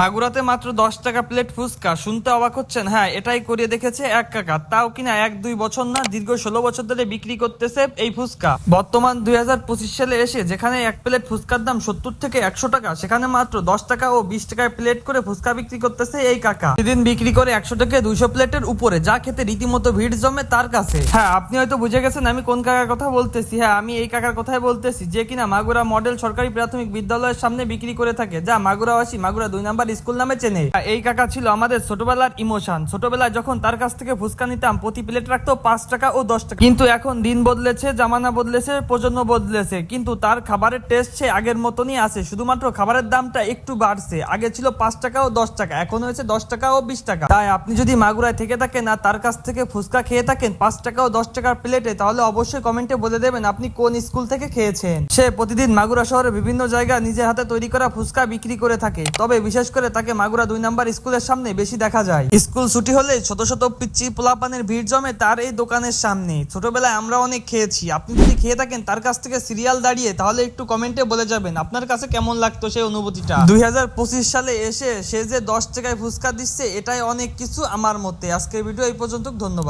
মাগুরাতে মাত্র দশ টাকা প্লেট ফুচকা। শুনতে অবাক হচ্ছেন? হ্যাঁ এটাই করিয়ে দেখেছে এক কাকা। তাও কিনা এক, দুই বছর না, দীর্ঘ ষোলো বছর ধরে বিক্রি করতেছে এই ফুচকা। বর্তমান দুই হাজার পঁচিশ সালে এসে যেখানে এক প্লেট ফুচকার দাম সত্তর থেকে একশো টাকা, সেখানে মাত্র দশ টাকা ও বিশ টাকায় প্লেট করে ফুচকা বিক্রি করতেছে এই কাকা। সেদিন বিক্রি করে একশো থেকে দুইশো প্লেটের উপরে, যা খেতে রীতিমতো ভিড় জমে তার কাছে। হ্যাঁ আপনি হয়তো বুঝে গেছেন আমি কোন কাকার কথা বলতেছি। হ্যাঁ আমি এই কাকার কথাই বলতেছি, যে কিনা মাগুরা মডেল সরকারি প্রাথমিক বিদ্যালয়ের সামনে বিক্রি করে থাকে। যা মাগুরাবাসী, মাগুরা দুই নাম্বার স্কুল নামে চেনে। এই কাকা ছিল আমাদের ছোটবেলার ইমোশন। ছোটবেলায় যখন তার কাছ থেকে ফুচকা নিতাম, প্রতি প্লেট রাখতো পাঁচ টাকা ও দশ টাকা। কিন্তু এখন দিন বদলেছে, জামানা বদলেছে, প্রজন্ম বদলেছে। কিন্তু তার খাবারের টেস্ট সে আগের মতনই আছে। শুধুমাত্র খাবারের দামটা একটু বাড়ছে। আগে ছিল পাঁচ টাকা ও দশ টাকা, এখন হয়েছে দশ টাকা ও বিশ টাকা। তাই আপনি যদি মাগুরায় থেকে থাকেন আর তার কাছ থেকে ফুচকা খেয়ে থাকেন পাঁচ টাকা ও দশ টাকার প্লেটে, তাহলে অবশ্যই কমেন্টে বলে দেবেন আপনি কোন স্কুল থেকে খেয়েছেন। সে প্রতিদিন মাগুরা শহরে বিভিন্ন জায়গা নিজের হাতে তৈরি করা ফুচকা বিক্রি করে থাকে। তবে বিশেষ করে তাকে মাগুরা দুই নাম্বার স্কুলের সামনে বেশি দেখা যায়। স্কুল ছুটি হলে শত শত পিচ্ছি পোলাপানের ভিড় জমে তার এই দোকানের সামনে। ছোটবেলায় আমরা অনেক খেয়েছি। আপনি যদি খেয়ে থাকেন তার কাছ থেকে সিরিয়াল দাঁড়িয়ে তাহলে একটু কমেন্টে বলে যাবেন, আপনার কাছে কেমন লাগতো সেই অনুভূতিটা? দুই হাজার পঁচিশ সালে এসে সে যে দশ টাকায় ফুচকা দিচ্ছে, এটাই অনেক কিছু আমার মতে। আজকের ভিডিও এই পর্যন্ত, ধন্যবাদ।